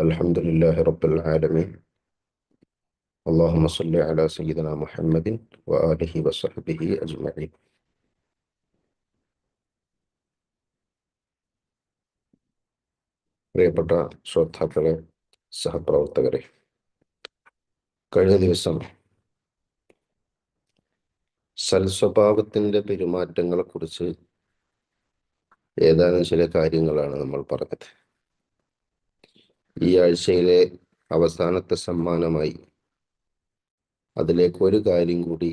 الحمد لله رب العالمين اللهم صل على سيدنا محمد وآله وصحبه أجمعين പ്രിയപ്പെട്ട ശ്രോതാക്കളെ സഹപ്രവർത്തകരെ കഴിഞ്ഞ ദിവസം സൽസ്വഭാവത്തിൻ്റെ പെരുമാറ്റങ്ങളെ കുറിച്ച് ഏതാനും ചില കാര്യങ്ങളാണ് നമ്മൾ പറഞ്ഞത് ഈ ആഴ്ചയിലെ അവസാനത്തെ സമ്മാനമായി അതിലേക്ക് ഒരു കാര്യം കൂടി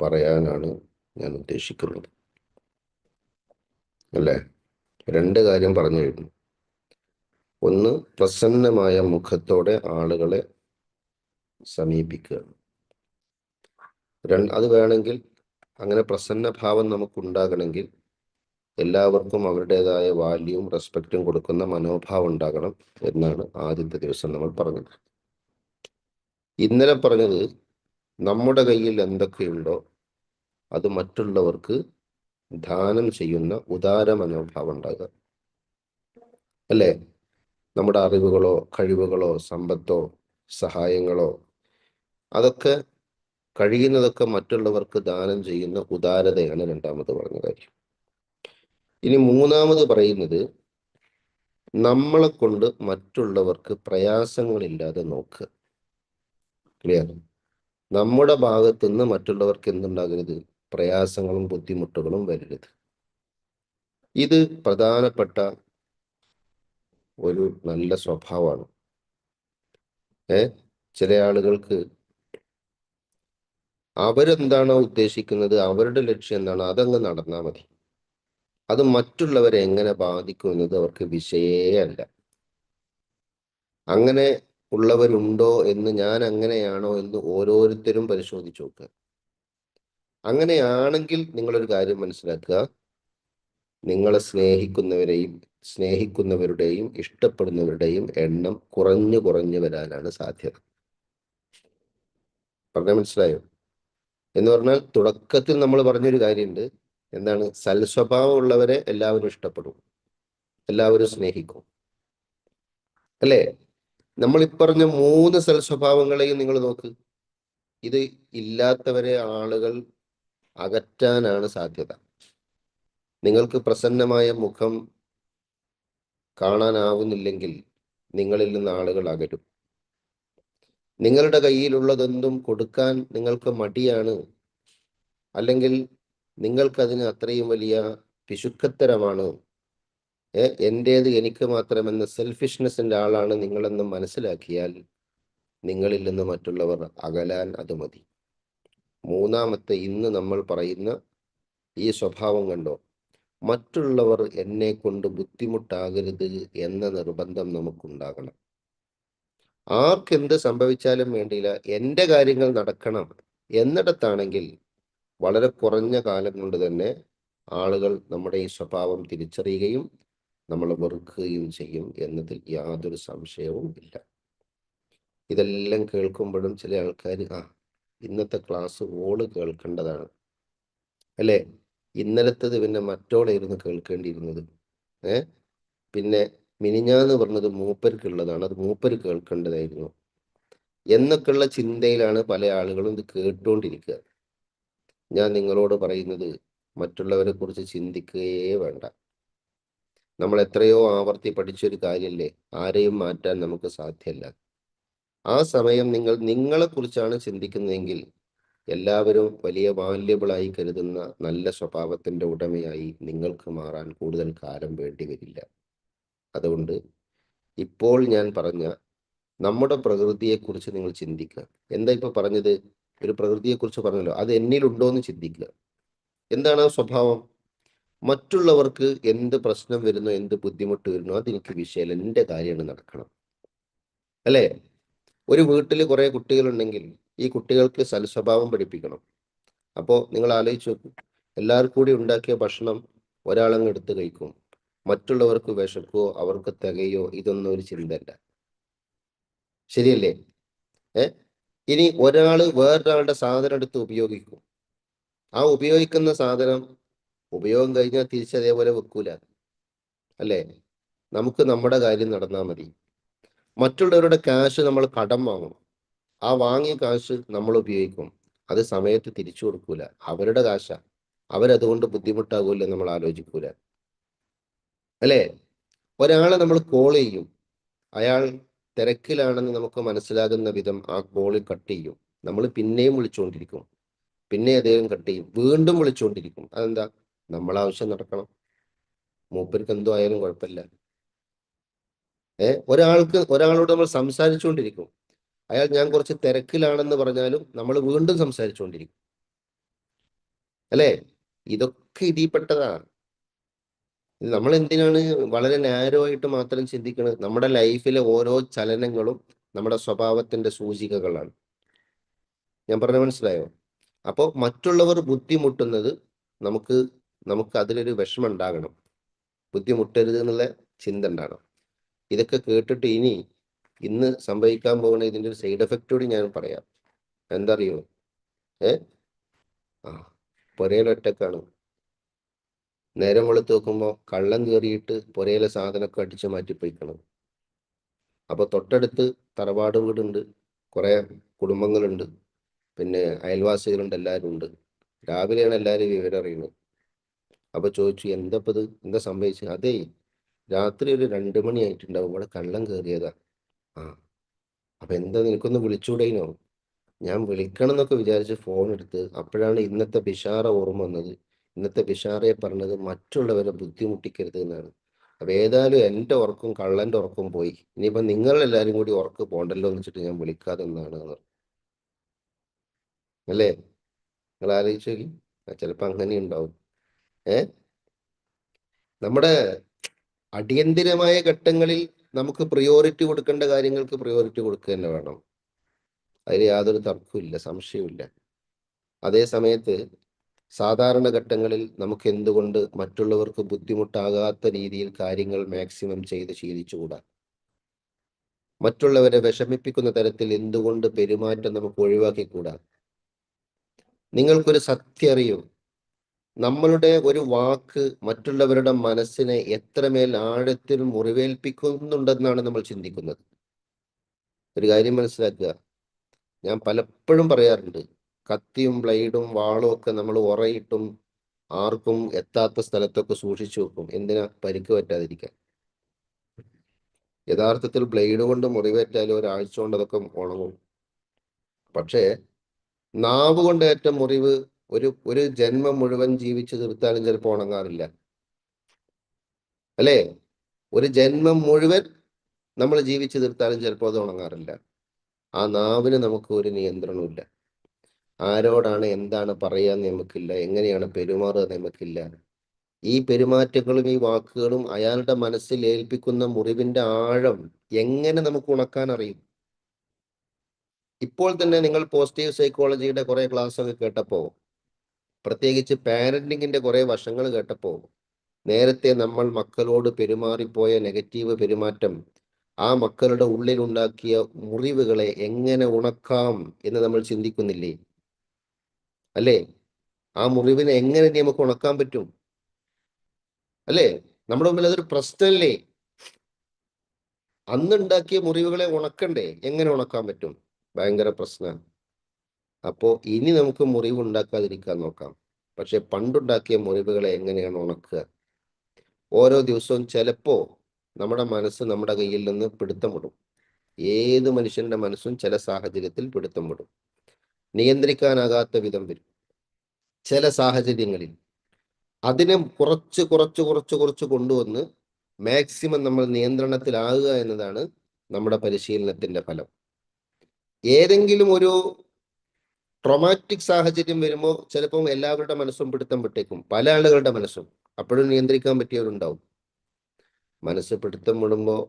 പറയാനാണ് ഞാൻ ഉദ്ദേശിക്കുന്നത്. അല്ലേ? രണ്ട് കാര്യം പറഞ്ഞു കഴിഞ്ഞു. ഒന്ന് പ്രസന്നമായ മുഖത്തോടെ ആളുകളെ സമീപിക്കുക രണ്ട് അത് വേണമെങ്കിൽ അങ്ങനെ പ്രസന്ന ഭാവം നമുക്കുണ്ടാകണമെങ്കിൽ എല്ലാവർക്കും അവരുടേതായ വാല്യൂവും റെസ്പെക്റ്റും കൊടുക്കുന്ന മനോഭാവം ഉണ്ടാകണം എന്നാണ് ആദ്യത്തെ ദിവസം നമ്മൾ പറഞ്ഞത്. ഇന്നലെ പറഞ്ഞത് നമ്മുടെ കയ്യിൽ എന്തൊക്കെയുണ്ടോ അത് മറ്റുള്ളവർക്ക് ദാനം ചെയ്യുന്ന ഉദാര മനോഭാവം ഉണ്ടാകുക. അല്ലേ? നമ്മുടെ അറിവുകളോ കഴിവുകളോ സമ്പത്തോ സഹായങ്ങളോ അതൊക്കെ കഴിയുന്നതൊക്കെ മറ്റുള്ളവർക്ക് ദാനം ചെയ്യുന്ന ഉദാരതയാണ് രണ്ടാമത് പറഞ്ഞ കാര്യം. ഇനി മൂന്നാമത് പറയുന്നത് നമ്മളെ കൊണ്ട് മറ്റുള്ളവർക്ക് പ്രയാസങ്ങളില്ലാതെ നോക്കുക ക്ലിയർ? നമ്മുടെ ഭാഗത്തു നിന്ന് മറ്റുള്ളവർക്ക് എന്തുണ്ടാകരുത്? പ്രയാസങ്ങളും ബുദ്ധിമുട്ടുകളും വരരുത്. ഇത് പ്രധാനപ്പെട്ട ഒരു നല്ല സ്വഭാവമാണ്. ഏ? ചില ആളുകൾക്ക് അവരെന്താണോ ഉദ്ദേശിക്കുന്നത്? അവരുടെ ലക്ഷ്യം എന്താണോ? അതങ്ങ് നടന്നാൽ മതി. അത് മറ്റുള്ളവരെ എങ്ങനെ ബാധിക്കും എന്നത് അവർക്ക് വിഷയേ അല്ല അങ്ങനെ ഉള്ളവരുണ്ടോ എന്ന് ഞാൻ അങ്ങനെയാണോ എന്ന് ഓരോരുത്തരും പരിശോധിച്ച് നോക്കുക. അങ്ങനെയാണെങ്കിൽ നിങ്ങളൊരു കാര്യം മനസ്സിലാക്കുക. നിങ്ങളെ സ്നേഹിക്കുന്നവരെയും സ്നേഹിക്കുന്നവരുടെയും ഇഷ്ടപ്പെടുന്നവരുടെയും എണ്ണം കുറഞ്ഞു കുറഞ്ഞു വരാനാണ് സാധ്യത. പറഞ്ഞ മനസ്സിലായോ? എന്ന് പറഞ്ഞാൽ തുടക്കത്തിൽ നമ്മൾ പറഞ്ഞൊരു കാര്യമുണ്ട്. എന്താണ്? സൽസ്വഭാവമുള്ളവരെ എല്ലാവരും ഇഷ്ടപ്പെടും. എല്ലാവരും സ്നേഹിക്കും. അല്ലേ? നമ്മൾ ഇപ്പറഞ്ഞ മൂന്ന് സൽസ്വഭാവങ്ങളെയും നിങ്ങൾ നോക്ക്. ഇത് ഇല്ലാത്തവരെ ആളുകൾ അകറ്റാനാണ് സാധ്യത. നിങ്ങൾക്ക് പ്രസന്നമായ മുഖം കാണാനാവുന്നില്ലെങ്കിൽ നിങ്ങളിൽ നിന്ന് ആളുകൾ അകരും. നിങ്ങളുടെ കയ്യിലുള്ളതെന്തും കൊടുക്കാൻ നിങ്ങൾക്ക് മടിയാണ്. അല്ലെങ്കിൽ നിങ്ങൾക്കതിന് അത്രയും വലിയ പിശുക്കത്തരമാണ്. എന്റേത് എനിക്ക് മാത്രമെന്ന സെൽഫിഷ്നെസ്സിന്റെ ആളാണ് നിങ്ങളെന്ന് മനസ്സിലാക്കിയാൽ നിങ്ങളിൽ നിന്ന് മറ്റുള്ളവർ അകലാൻ അത് മതി. മൂന്നാമത്തെ ഇന്ന് നമ്മൾ പറയുന്ന ഈ സ്വഭാവം കണ്ടോ? മറ്റുള്ളവർ എന്നെ കൊണ്ട് ബുദ്ധിമുട്ടാകരുത് എന്ന നിർബന്ധം നമുക്കുണ്ടാകണം. ആർക്കെന്ത് സംഭവിച്ചാലും വേണ്ടിയില്ല എന്റെ കാര്യങ്ങൾ നടക്കണം എന്നിടത്താണെങ്കിൽ വളരെ കുറഞ്ഞ കാലം കൊണ്ട് തന്നെ ആളുകൾ നമ്മുടെ ഈ സ്വഭാവം തിരിച്ചറിയുകയും നമ്മൾ വെറുക്കുകയും ചെയ്യും എന്നതിൽ യാതൊരു സംശയവും ഇല്ല. ഇതെല്ലാം കേൾക്കുമ്പോഴും ചില ആൾക്കാർ ആ ഇന്നത്തെ ക്ലാസ് ഓൾ കേൾക്കേണ്ടതാണ്. അല്ലേ? ഇന്നലത്തത് പിന്നെ മറ്റോളായിരുന്നു കേൾക്കേണ്ടിയിരുന്നത്. ഏ? പിന്നെ മിനിഞ്ഞാന്ന് പറഞ്ഞത് മൂപ്പർക്കുള്ളതാണ്. അത് മൂപ്പർ കേൾക്കേണ്ടതായിരുന്നു. എന്നൊക്കെയുള്ള ചിന്തയിലാണ് പല ആളുകളും ഇത് കേട്ടുകൊണ്ടിരിക്കുക ഞാൻ നിങ്ങളോട് പറയുന്നത് മറ്റുള്ളവരെ കുറിച്ച് ചിന്തിക്കുകയേ വേണ്ട. നമ്മൾ എത്രയോ ആവർത്തി പഠിച്ചൊരു കാര്യമല്ലേ ആരെയും മാറ്റാൻ നമുക്ക് സാധ്യമല്ല ആ സമയം നിങ്ങൾ നിങ്ങളെ കുറിച്ചാണ് ചിന്തിക്കുന്നതെങ്കിൽ എല്ലാവരും വലിയ വാല്യബിളായി കരുതുന്ന നല്ല സ്വഭാവത്തിന്റെ ഉടമയായി നിങ്ങൾക്ക് മാറാൻ കൂടുതൽ കാലം വേണ്ടി വരില്ല. അതുകൊണ്ട് ഇപ്പോൾ ഞാൻ പറഞ്ഞ നമ്മുടെ പ്രകൃതിയെക്കുറിച്ച് നിങ്ങൾ ചിന്തിക്കുക. എന്താ ഇപ്പൊ പറഞ്ഞത്? ഒരു പ്രകൃതിയെക്കുറിച്ച് പറഞ്ഞല്ലോ. അത് എന്നിലുണ്ടോ എന്ന് ചിന്തിക്കുക. എന്താണ് ആ സ്വഭാവം? മറ്റുള്ളവർക്ക് എന്ത് പ്രശ്നം വരുന്നോ എന്ത് ബുദ്ധിമുട്ട് വരുന്നോ അതെനിക്ക് വിഷയമല്ല എന്റെ കാര്യമാണ് നടക്കണം. അല്ലേ? ഒരു വീട്ടിൽ കുറെ കുട്ടികളുണ്ടെങ്കിൽ ഈ കുട്ടികൾക്ക് സൽസ്വഭാവം പഠിപ്പിക്കണം. അപ്പോൾ നിങ്ങൾ ആലോചിച്ച് നോക്കൂ. എല്ലാവർക്കും കൂടി ഉണ്ടാക്കിയ ഭക്ഷണം ഒരാളങ്ങ് എടുത്ത് കഴിക്കും. മറ്റുള്ളവർക്ക് വിശക്കോ അവർക്ക് തികയോ ഇതൊന്നും ഒരു ചിന്തയല്ല. ശരിയല്ലേ? ഏ? ഇനി ഒരാൾ വേറൊരാളുടെ സാധനം എടുത്ത് ഉപയോഗിക്കും. ആ ഉപയോഗിക്കുന്ന സാധനം ഉപയോഗം കഴിഞ്ഞാൽ തിരിച്ചതേപോലെ വെക്കൂല. അല്ലേ? നമുക്ക് നമ്മുടെ കാര്യം നടന്നാൽ മതി. മറ്റുള്ളവരുടെ കാശ് നമ്മൾ കടം വാങ്ങും. ആ വാങ്ങിയ കാശ് നമ്മൾ ഉപയോഗിക്കും. അത് സമയത്ത് തിരിച്ചു കൊടുക്കൂല. അവരുടെ കാശാ അവരതുകൊണ്ട് ബുദ്ധിമുട്ടാകൂല നമ്മൾ ആലോചിക്കൂല. അല്ലേ? ഒരാളെ നമ്മൾ കോൾ ചെയ്യും. അയാൾ തിരക്കിലാണെന്ന് നമുക്ക് മനസ്സിലാകുന്ന വിധം ആ കോളിൽ കട്ട് ചെയ്യും. നമ്മൾ പിന്നെയും വിളിച്ചുകൊണ്ടിരിക്കും. പിന്നെ അദ്ദേഹം കട്ട് ചെയ്യും. വീണ്ടും വിളിച്ചുകൊണ്ടിരിക്കും. അതെന്താ? നമ്മൾ ആവശ്യം നടക്കണം. മൂപ്പർക്ക് എന്തോ ആയാലും കുഴപ്പമില്ല. ഏ? ഒരാൾക്ക് ഒരാളോട് നമ്മൾ സംസാരിച്ചുകൊണ്ടിരിക്കും. അയാൾ ഞാൻ കുറച്ച് തിരക്കിലാണെന്ന് പറഞ്ഞാലും നമ്മൾ വീണ്ടും സംസാരിച്ചുകൊണ്ടിരിക്കും. അല്ലേ? ഇതൊക്കെ ഇതിൽപ്പെട്ടതാണ്. നമ്മൾ എന്തിനാണ് വളരെ നാരോ ആയിട്ട് മാത്രം ചിന്തിക്കുന്നത് നമ്മുടെ ലൈഫിലെ ഓരോ ചലനങ്ങളും നമ്മുടെ സ്വഭാവത്തിന്റെ സൂചികകളാണ്. ഞാൻ പറഞ്ഞ മനസ്സിലായോ? അപ്പോൾ മറ്റുള്ളവർ ബുദ്ധിമുട്ടുന്നത് നമുക്ക് നമുക്ക് അതിലൊരു വിഷമം ഉണ്ടാകണം ബുദ്ധിമുട്ടരുത് എന്നുള്ള ചിന്ത ഉണ്ടാകണം. ഇതൊക്കെ കേട്ടിട്ട് ഇനി ഇന്ന് സംഭവിക്കാൻ പോകുന്ന ഇതിന്റെ ഒരു സൈഡ് എഫക്റ്റോട് ഞാൻ പറയാം. എന്താ അറിയോ? ഏ? ആ പൊരയിലൊറ്റക്കാണ് നേരം വെളുത്ത് നോക്കുമ്പോൾ കള്ളം കയറിയിട്ട് പുരയിലെ സാധനമൊക്കെ അടിച്ച് മാറ്റി പോയിക്കണം. അപ്പൊ തൊട്ടടുത്ത് തറവാട് വീടുണ്ട് കുറേ കുടുംബങ്ങളുണ്ട് പിന്നെ അയൽവാസികളുണ്ട് എല്ലാവരും ഉണ്ട്. രാവിലെയാണ് എല്ലാവരും വിവരം അറിയുന്നത്. അപ്പോൾ ചോദിച്ചു എന്താ ഇത് എന്താ സംഭവിച്ചു? അതേ രാത്രി ഒരു രണ്ട് മണി ആയിട്ടുണ്ടാവും ഇവിടെ കള്ളം കയറിയതാ ആ അപ്പൊ എന്താ നിനക്കൊന്ന് വിളിച്ചൂടേനോ ഞാൻ വിളിക്കണം എന്നൊക്കെ വിചാരിച്ച് ഫോൺ എടുത്ത് അപ്പോഴാണ് ഇന്നത്തെ ബിഷാറ ഓർമ്മ വന്നത്. ഇന്നത്തെ ബിഷാറെ പറഞ്ഞത് മറ്റുള്ളവരെ ബുദ്ധിമുട്ടിക്കരുത് എന്നാണ്. അപ്പൊ ഏതായാലും എന്റെ ഉറക്കും കള്ളന്റെ ഉറക്കും പോയി. ഇനിയിപ്പം നിങ്ങൾ എല്ലാവരും കൂടി ഉറക്ക് പോണ്ടല്ലോ എന്ന് വെച്ചിട്ട് ഞാൻ വിളിക്കാതെ എന്നാണ് അല്ലേ? നിങ്ങൾ ആലോചിച്ച് നോക്കി. ചിലപ്പോ അങ്ങനെ ഉണ്ടാവും. ഏ? നമ്മുടെ അടിയന്തിരമായ ഘട്ടങ്ങളിൽ നമുക്ക് പ്രിയോറിറ്റി കൊടുക്കേണ്ട കാര്യങ്ങൾക്ക് പ്രിയോറിറ്റി കൊടുക്കുക തന്നെ വേണം. അതിൽ യാതൊരു തർക്കവും ഇല്ല സംശയവും ഇല്ല. അതേ സമയത്ത് സാധാരണ ഘട്ടങ്ങളിൽ നമുക്ക് എന്തുകൊണ്ട് മറ്റുള്ളവർക്ക് ബുദ്ധിമുട്ടാകാത്ത രീതിയിൽ കാര്യങ്ങൾ മാക്സിമം ചെയ്ത് ശീലിച്ചുകൂടാ? മറ്റുള്ളവരെ വിഷമിപ്പിക്കുന്ന തരത്തിൽ എന്തുകൊണ്ട് പെരുമാറ്റം നമുക്ക് ഒഴിവാക്കിക്കൂടാ? നിങ്ങൾക്കൊരു സത്യം അറിയോ നമ്മളുടെ ഒരു വാക്ക് മറ്റുള്ളവരുടെ മനസ്സിനെ എത്രമേൽ ആഴത്തിൽ മുറിവേൽപ്പിക്കുന്നുണ്ടെന്നാണ് നമ്മൾ ചിന്തിക്കുന്നത്. ഒരു കാര്യം മനസ്സിലാക്കുക. ഞാൻ പലപ്പോഴും പറയാറുണ്ട് കത്തിയും ബ്ലേഡും വാളും ഒക്കെ നമ്മൾ ഉറയിട്ടും ആർക്കും എത്താത്ത സ്ഥലത്തൊക്കെ സൂക്ഷിച്ചു വെക്കും. എന്തിനാ പരിക്ക് പറ്റാതിരിക്കാൻ? യഥാർത്ഥത്തിൽ ബ്ലേഡ് കൊണ്ട് മുറിവേറ്റാലും ഒരാഴ്ച കൊണ്ട് അതൊക്കെ ഉണങ്ങും. പക്ഷേ നാവ് കൊണ്ട് ഏറ്റ മുറിവ് ഒരു ഒരു ജന്മം മുഴുവൻ ജീവിച്ചു തീർത്താലും ചിലപ്പോൾ ഉണങ്ങാറില്ല. അല്ലേ? ഒരു ജന്മം മുഴുവൻ നമ്മൾ ജീവിച്ചു തീർത്താലും ചിലപ്പോൾ അത് ഉണങ്ങാറില്ല. ആ നാവിന് നമുക്ക് ഒരു നിയന്ത്രണമില്ല ആരോടാണ് എന്താണ് പറയുക നമുക്കില്ല എങ്ങനെയാണ് പെരുമാറുക നമുക്കില്ല. ഈ പെരുമാറ്റങ്ങളും ഈ വാക്കുകളും അയാളുടെ മനസ്സിൽ ഏൽപ്പിക്കുന്ന മുറിവിന്റെ ആഴം എങ്ങനെ നമുക്ക് ഉണക്കാൻ അറിയും? ഇപ്പോൾ തന്നെ നിങ്ങൾ പോസിറ്റീവ് സൈക്കോളജിയുടെ കുറെ ഒക്കെ കേട്ടപ്പോൾ പ്രത്യേകിച്ച് പാരന്റിങ്ങിന്റെ കുറെ വശങ്ങൾ കേട്ടപ്പോൾ നേരത്തെ നമ്മൾ മക്കളോട് പെരുമാറിപ്പോയ നെഗറ്റീവ് പെരുമാറ്റം ആ മക്കളുടെ ഉള്ളിലുണ്ടാക്കിയ മുറിവുകളെ എങ്ങനെ ഉണക്കാം എന്ന് നമ്മൾ ചിന്തിക്കുന്നില്ലേ? അല്ലേ? ആ മുറിവിനെ എങ്ങനെ നമുക്ക് ഉണക്കാൻ പറ്റും? അല്ലേ? നമ്മുടെ മുമ്പിൽ അതൊരു പ്രശ്നമല്ലേ അന്നുണ്ടാക്കിയ മുറിവുകളെ ഉണക്കണ്ടേ? എങ്ങനെ ഉണക്കാൻ പറ്റും? ഭയങ്കര പ്രശ്നമാണ് അപ്പോ ഇനി നമുക്ക് മുറിവ് ഉണ്ടാക്കാതിരിക്കാൻ നോക്കാം. പക്ഷെ പണ്ടുണ്ടാക്കിയ മുറിവുകളെ എങ്ങനെയാണ് ഉണക്കുക? ഓരോ ദിവസവും ചിലപ്പോ നമ്മുടെ മനസ്സ് നമ്മുടെ കയ്യിൽ നിന്ന് പിടുത്തം വിടും. ഏത് മനുഷ്യന്റെ മനസ്സും ചില സാഹചര്യത്തിൽ പിടുത്തം വിടും. നിയന്ത്രിക്കാനാകാത്ത വിധം വരും. ചില സാഹചര്യങ്ങളിൽ. അതിനെ കുറച്ച് കുറച്ച് കുറച്ച് കുറച്ച് കൊണ്ടുവന്ന് മാക്സിമം നമ്മൾ നിയന്ത്രണത്തിലാകുക എന്നതാണ് നമ്മുടെ പരിശീലനത്തിന്റെ ഫലം. ഏതെങ്കിലും ഒരു ട്രോമാറ്റിക് സാഹചര്യം വരുമ്പോൾ ചിലപ്പോൾ എല്ലാവരുടെ മനസ്സും പിടുത്തം വിട്ടേക്കും പല ആളുകളുടെ മനസ്സും. അപ്പോഴും നിയന്ത്രിക്കാൻ പറ്റിയവരുണ്ടാവും. മനസ്സ് പിടുത്തം വിടുമ്പോൾ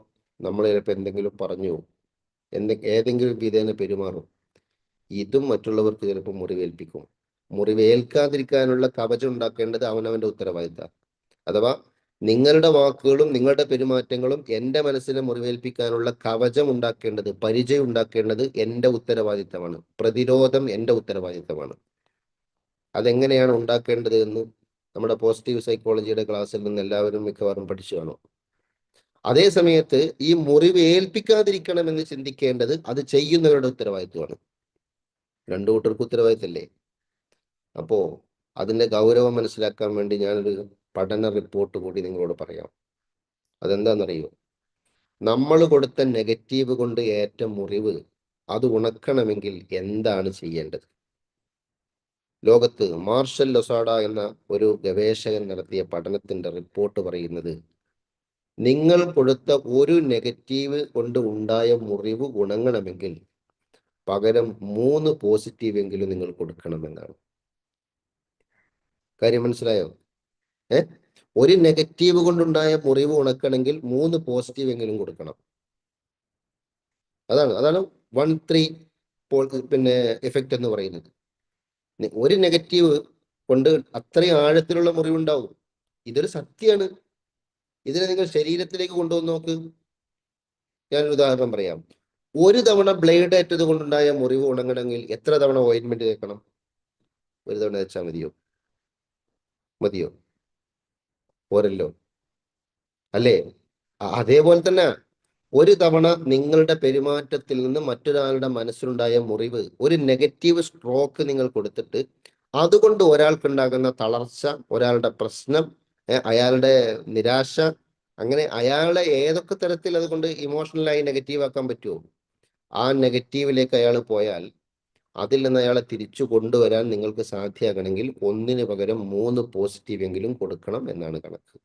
നമ്മൾ ചിലപ്പോൾ എന്തെങ്കിലും പറഞ്ഞു എന്തെ ഏതെങ്കിലും വിധേന പെരുമാറും. ഇതും മറ്റുള്ളവർക്ക് ചിലപ്പോൾ മുറിവേൽപ്പിക്കും. മുറിവേൽക്കാതിരിക്കാനുള്ള കവചം ഉണ്ടാക്കേണ്ടത് അവനവന്റെ ഉത്തരവാദിത്ത. അഥവാ നിങ്ങളുടെ വാക്കുകളും നിങ്ങളുടെ പെരുമാറ്റങ്ങളും എന്റെ മനസ്സിനെ മുറിവേൽപ്പിക്കാനുള്ള കവചം ഉണ്ടാക്കേണ്ടത് പരിചയം ഉണ്ടാക്കേണ്ടത് എന്റെ ഉത്തരവാദിത്തമാണ്. പ്രതിരോധം എന്റെ ഉത്തരവാദിത്തമാണ്. അതെങ്ങനെയാണ് ഉണ്ടാക്കേണ്ടത് എന്ന് നമ്മുടെ പോസിറ്റീവ് സൈക്കോളജിയുടെ ക്ലാസ്സിൽ നിന്ന് എല്ലാവരും മിക്കവാറും പഠിച്ചു കാണും. അതേ സമയത്ത് ഈ മുറിവേൽപ്പിക്കാതിരിക്കണം എന്ന് ചിന്തിക്കേണ്ടത് അത് ചെയ്യുന്നവരുടെ ഉത്തരവാദിത്വമാണ്. രണ്ടു കൂട്ടർക്ക് ഉത്തരവാദിത്തല്ലേ? അപ്പോ അതിന്റെ ഗൗരവം മനസ്സിലാക്കാൻ വേണ്ടി ഞാനൊരു പഠന റിപ്പോർട്ട് കൂടി നിങ്ങളോട് പറയാം. അതെന്താണെന്നറിയോ നമ്മൾ കൊടുത്ത നെഗറ്റീവ് കൊണ്ട് ഏറ്റ മുറിവ് അത് ഉണക്കണമെങ്കിൽ എന്താണ് ചെയ്യേണ്ടത്? ലോകത്ത് മാർഷൽ ലൊസാഡ എന്ന ഒരു ഗവേഷകൻ നടത്തിയ പഠനത്തിന്റെ റിപ്പോർട്ട് പറയുന്നത് നിങ്ങൾ കൊടുത്ത ഒരു നെഗറ്റീവ് കൊണ്ട് ഉണ്ടായ മുറിവ് ഉണങ്ങണമെങ്കിൽ പകരം മൂന്ന് പോസിറ്റീവ് എങ്കിലും നിങ്ങൾ കൊടുക്കണമെന്നാണ്. കാര്യം മനസ്സിലായോ? ഏ? ഒരു നെഗറ്റീവ് കൊണ്ടുണ്ടായ മുറിവ് ഉണക്കണമെങ്കിൽ മൂന്ന് പോസിറ്റീവ് എങ്കിലും കൊടുക്കണം. അതാണ് അതാണ് വൺ ത്രീ പിന്നെ എഫക്റ്റ് എന്ന് പറയുന്നത്. ഒരു നെഗറ്റീവ് കൊണ്ട് അത്രയും ആഴത്തിലുള്ള മുറിവുണ്ടാവും. ഇതൊരു സത്യമാണ്. ഇതിനെ നിങ്ങൾ ശരീരത്തിലേക്ക് കൊണ്ടുവന്ന് നോക്ക്. ഞാനൊരു ഉദാഹരണം പറയാം. ഒരു തവണ ബ്ലേഡ് ഏറ്റത് കൊണ്ടുണ്ടായ മുറിവ് ഉണങ്ങണമെങ്കിൽ എത്ര തവണ ഓയിൻമെന്റ് തേക്കണം ഒരു തവണ വെച്ചാൽ മതിയോ? മതിയോ? പോരല്ലോ. അല്ലേ? അതേപോലെ തന്നെ ഒരു തവണ നിങ്ങളുടെ പെരുമാറ്റത്തിൽ നിന്ന് മറ്റൊരാളുടെ മനസ്സിലുണ്ടായ മുറിവ് ഒരു നെഗറ്റീവ് സ്ട്രോക്ക് നിങ്ങൾ കൊടുത്തിട്ട് അതുകൊണ്ട് ഒരാൾക്കുണ്ടാകുന്ന തളർച്ച ഒരാളുടെ പ്രശ്നം അയാളുടെ നിരാശ അങ്ങനെ അയാളെ ഏതൊക്കെ തരത്തിൽ അതുകൊണ്ട് ഇമോഷണലായി നെഗറ്റീവ് ആക്കാൻ പറ്റുമോ ആ നെഗറ്റീവിലേക്ക് അയാൾ പോയാൽ അതിൽ നിന്ന് അയാളെ തിരിച്ചു കൊണ്ടുവരാൻ നിങ്ങൾക്ക് സാധ്യമാകണമെങ്കിൽ ഒന്നിന് പകരം മൂന്ന് പോസിറ്റീവ് എങ്കിലും കൊടുക്കണം എന്നാണ് കണക്ക്.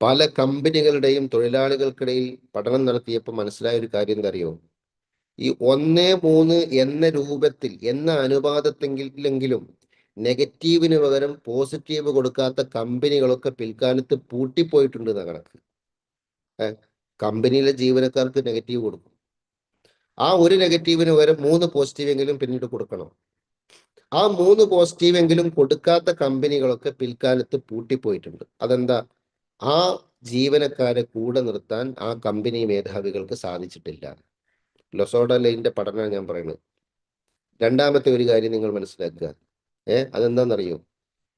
പല കമ്പനികളുടെയും തൊഴിലാളികൾക്കിടയിൽ പഠനം നടത്തിയപ്പോൾ മനസ്സിലായ ഒരു കാര്യം എന്തറിയോ? ഈ ഒന്ന് മൂന്ന് എന്ന രൂപത്തിൽ എന്ന അനുപാതത്തെങ്കിലെങ്കിലും നെഗറ്റീവിന് പകരം പോസിറ്റീവ് കൊടുക്കാത്ത കമ്പനികളൊക്കെ പിൽക്കാലത്ത് പൂട്ടിപ്പോയിട്ടുണ്ട് എന്ന കണക്ക്. കമ്പനിയിലെ ജീവനക്കാർക്ക് നെഗറ്റീവ് കൊടുക്കും. ആ ഒരു നെഗറ്റീവിന് വരെ മൂന്ന് പോസിറ്റീവെങ്കിലും പിന്നീട് കൊടുക്കണം. ആ മൂന്ന് പോസിറ്റീവെങ്കിലും കൊടുക്കാത്ത കമ്പനികളൊക്കെ പിൽക്കാലത്ത് പൂട്ടിപ്പോയിട്ടുണ്ട്. അതെന്താ? ആ ജീവനക്കാരെ കൂടെ നിർത്താൻ ആ കമ്പനി മേധാവികൾക്ക് സാധിച്ചിട്ടില്ല. ലൊസോഡ ലൈന്റെ പഠനമാണ് ഞാൻ പറയുന്നത്. രണ്ടാമത്തെ ഒരു കാര്യം നിങ്ങൾ മനസ്സിലാക്കുക. ഏഹ് അതെന്താണെന്നറിയോ?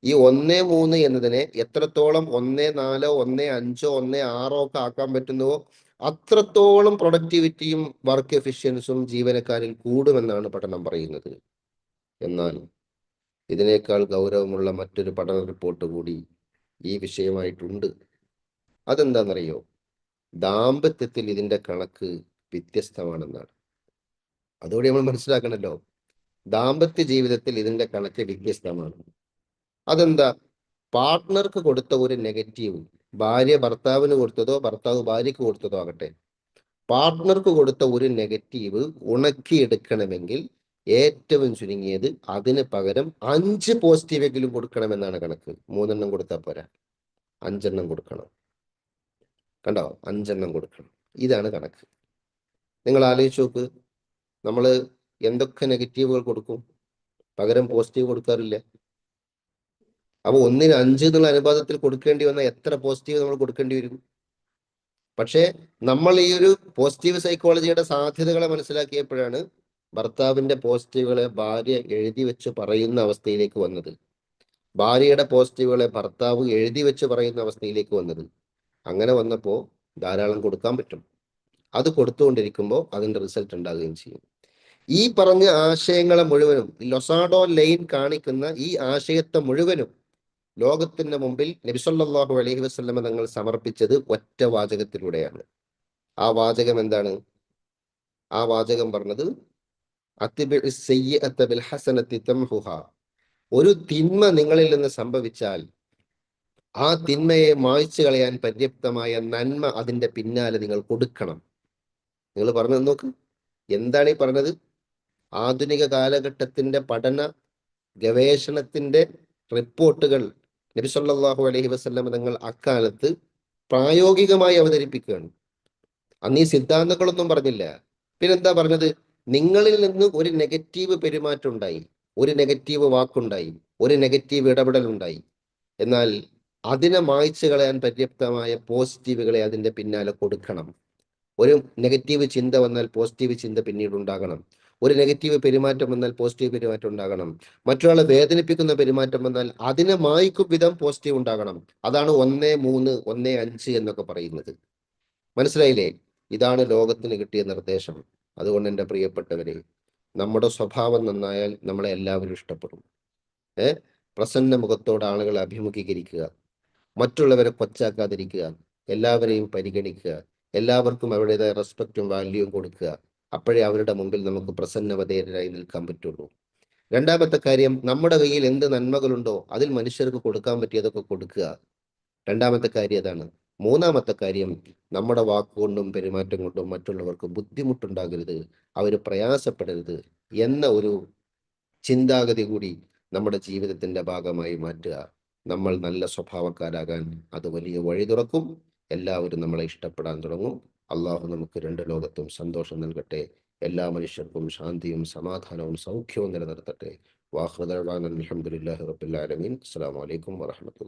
ഈ ഒന്നേ മൂന്ന് എന്നതിനെ എത്രത്തോളം ഒന്നേ നാലോ ഒന്നേ അഞ്ചോ ഒന്നേ ആറോ ഒക്കെ ആക്കാൻ പറ്റുന്നുവോ? അത്രത്തോളം പ്രൊഡക്ടിവിറ്റിയും വർക്ക് എഫിഷ്യൻസും ജീവനക്കാരിൽ കൂടുമെന്നാണ് പഠനം പറയുന്നത്. എന്നാൽ ഇതിനേക്കാൾ ഗൗരവമുള്ള മറ്റൊരു പഠന റിപ്പോർട്ട് കൂടി ഈ വിഷയമായിട്ടുണ്ട്. അതെന്താണെന്നറിയോ? ദാമ്പത്യത്തിൽ ഇതിന്റെ കണക്ക് വ്യത്യസ്തമാണെന്നാണ്. അതുകൂടി നമ്മൾ മനസ്സിലാക്കണല്ലോ. ദാമ്പത്യ ജീവിതത്തിൽ ഇതിന്റെ കണക്ക് വ്യത്യസ്തമാണ്. അതെന്താ? പാർട്ട്ണർക്ക് കൊടുത്ത ഒരു നെഗറ്റീവ് ഭാര്യ ഭർത്താവിന് കൊടുത്തതോ ഭർത്താവ് ഭാര്യക്ക് കൊടുത്തതോ ആകട്ടെ. പാർട്ട്ണർക്ക് കൊടുത്ത ഒരു നെഗറ്റീവ് ഉണക്കിയെടുക്കണമെങ്കിൽ ഏറ്റവും ചുരുങ്ങിയത് അതിന് പകരം അഞ്ച് പോസിറ്റീവെങ്കിലും കൊടുക്കണമെന്നാണ് കണക്ക്. മൂന്നെണ്ണം കൊടുത്താൽ പോരാ. അഞ്ചെണ്ണം കൊടുക്കണം. കണ്ടോ? അഞ്ചെണ്ണം കൊടുക്കണം. ഇതാണ് കണക്ക്. നിങ്ങൾ ആലോചിച്ച് നോക്ക്. നമ്മൾ എന്തൊക്കെ നെഗറ്റീവുകൾ കൊടുക്കും? പകരം പോസിറ്റീവ് കൊടുക്കാറില്ല. അപ്പൊ ഒന്നിന് അഞ്ച് എന്നുള്ള അനുപാതത്തിൽ കൊടുക്കേണ്ടി വന്ന എത്ര പോസിറ്റീവ് നമ്മൾ കൊടുക്കേണ്ടി വരും? പക്ഷേ നമ്മൾ ഈ ഒരു പോസിറ്റീവ് സൈക്കോളജിയുടെ സാധ്യതകളെ മനസ്സിലാക്കിയപ്പോഴാണ് ഭർത്താവിന്റെ പോസിറ്റീവുകളെ ഭാര്യ എഴുതി വെച്ച് പറയുന്ന അവസ്ഥയിലേക്ക് വന്നത്. ഭാര്യയുടെ പോസിറ്റീവുകളെ ഭർത്താവ് എഴുതി വെച്ച് പറയുന്ന അവസ്ഥയിലേക്ക് വന്നത്. അങ്ങനെ വന്നപ്പോൾ ധാരാളം കൊടുക്കാൻ പറ്റും. അത് കൊടുത്തുകൊണ്ടിരിക്കുമ്പോൾ അതിന്റെ റിസൾട്ട് ഉണ്ടാകുകയും ചെയ്യും. ഈ പറഞ്ഞ ആശയങ്ങളെ മുഴുവനും ലൊസാഡോ ലൈൻ കാണിക്കുന്ന ഈ ആശയത്തെ മുഴുവനും ലോകത്തിന്റെ മുമ്പിൽ നബിസൊല്ലാഹു അലഹി വസ്ലമ തങ്ങൾ സമർപ്പിച്ചത് ഒറ്റ വാചകത്തിലൂടെയാണ്. ആ വാചകം എന്താണ്? ആ വാചകം പറഞ്ഞത് ഒരു തിന്മ നിങ്ങളിൽ നിന്ന് സംഭവിച്ചാൽ ആ തിന്മയെ മായ്ച്ചു കളയാൻ പര്യാപ്തമായ നന്മ അതിന്റെ പിന്നാലെ നിങ്ങൾ കൊടുക്കണം. നിങ്ങൾ പറഞ്ഞു നോക്ക്. എന്താണ് ഈ പറഞ്ഞത്? ആധുനിക കാലഘട്ടത്തിന്റെ പഠന ഗവേഷണത്തിന്റെ റിപ്പോർട്ടുകൾ നബി സല്ലല്ലാഹു അലൈഹി വസല്ലം തങ്ങൾ അക്കാലത്ത് പ്രായോഗികമായി അവതരിപ്പിക്കുകയാണ്. അന്ന് ഈ സിദ്ധാന്തങ്ങളൊന്നും പറഞ്ഞില്ല. പിന്നെന്താ പറഞ്ഞത്? നിങ്ങളിൽ നിന്ന് ഒരു നെഗറ്റീവ് പെരുമാറ്റം ഉണ്ടായി ഒരു നെഗറ്റീവ് വാക്കുണ്ടായി ഒരു നെഗറ്റീവ് ഇടപെടൽ ഉണ്ടായി. എന്നാൽ അതിനെ മായ്ച്ചു കളയാൻ പര്യാപ്തമായ പോസിറ്റീവുകളെ അതിന്റെ പിന്നാലെ കൊടുക്കണം. ഒരു നെഗറ്റീവ് ചിന്ത വന്നാൽ പോസിറ്റീവ് ചിന്ത പിന്നീട് ഉണ്ടാകണം. ഒരു നെഗറ്റീവ് പെരുമാറ്റം വന്നാൽ പോസിറ്റീവ് പെരുമാറ്റം ഉണ്ടാകണം. മറ്റൊരാളെ വേദനിപ്പിക്കുന്ന പെരുമാറ്റം വന്നാൽ അതിനെ മായ്ക്കും വിധം പോസിറ്റീവ് ഉണ്ടാകണം. അതാണ് ഒന്നേ മൂന്ന് ഒന്നേ അഞ്ച് എന്നൊക്കെ പറയുന്നത്. മനസ്സിലായില്ലേ? ഇതാണ് ലോകത്തിന് കിട്ടിയ നിർദ്ദേശം. അതുകൊണ്ട് എന്റെ പ്രിയപ്പെട്ടവരെ നമ്മുടെ സ്വഭാവം നന്നായാൽ നമ്മളെ എല്ലാവരും ഇഷ്ടപ്പെടും. ഏ? പ്രസന്ന മുഖത്തോട് ആളുകളെ അഭിമുഖീകരിക്കുക. മറ്റുള്ളവരെ കൊച്ചാക്കാതിരിക്കുക. എല്ലാവരെയും പരിഗണിക്കുക. എല്ലാവർക്കും അവരുടേതായ റെസ്പെക്റ്റും വാല്യൂവും കൊടുക്കുക. അപ്പോഴേ അവരുടെ മുമ്പിൽ നമുക്ക് പ്രസന്നവതേരായി നിൽക്കാൻ പറ്റുള്ളൂ. രണ്ടാമത്തെ കാര്യം നമ്മുടെ കയ്യിൽ എന്ത് നന്മകളുണ്ടോ അതിൽ മനുഷ്യർക്ക് കൊടുക്കാൻ പറ്റിയതൊക്കെ കൊടുക്കുക. രണ്ടാമത്തെ കാര്യം അതാണ്. മൂന്നാമത്തെ കാര്യം നമ്മുടെ വാക്കുകൊണ്ടും പെരുമാറ്റം കൊണ്ടും മറ്റുള്ളവർക്ക് ബുദ്ധിമുട്ടുണ്ടാകരുത്. അവർ പ്രയാസപ്പെടരുത് എന്ന ഒരു ചിന്താഗതി കൂടി നമ്മുടെ ജീവിതത്തിന്റെ ഭാഗമായി മാറ്റുക. നമ്മൾ നല്ല സ്വഭാവക്കാരാകാൻ അത് വലിയ വഴി തുറക്കും. എല്ലാവരും നമ്മളെ ഇഷ്ടപ്പെടാൻ തുടങ്ങും. അള്ളാഹു നമുക്ക് രണ്ട് ലോകത്തും സന്തോഷം നൽകട്ടെ. എല്ലാ മനുഷ്യർക്കും ശാന്തിയും സമാധാനവും സൗഖ്യവും നിലനിർത്തട്ടെ. വാഹൃദാൻ അലഹമുല്ലാഹി റബുല്ലാലമീൻ അസ്സാം വലൈക്കും വാഹമത്തുള്ള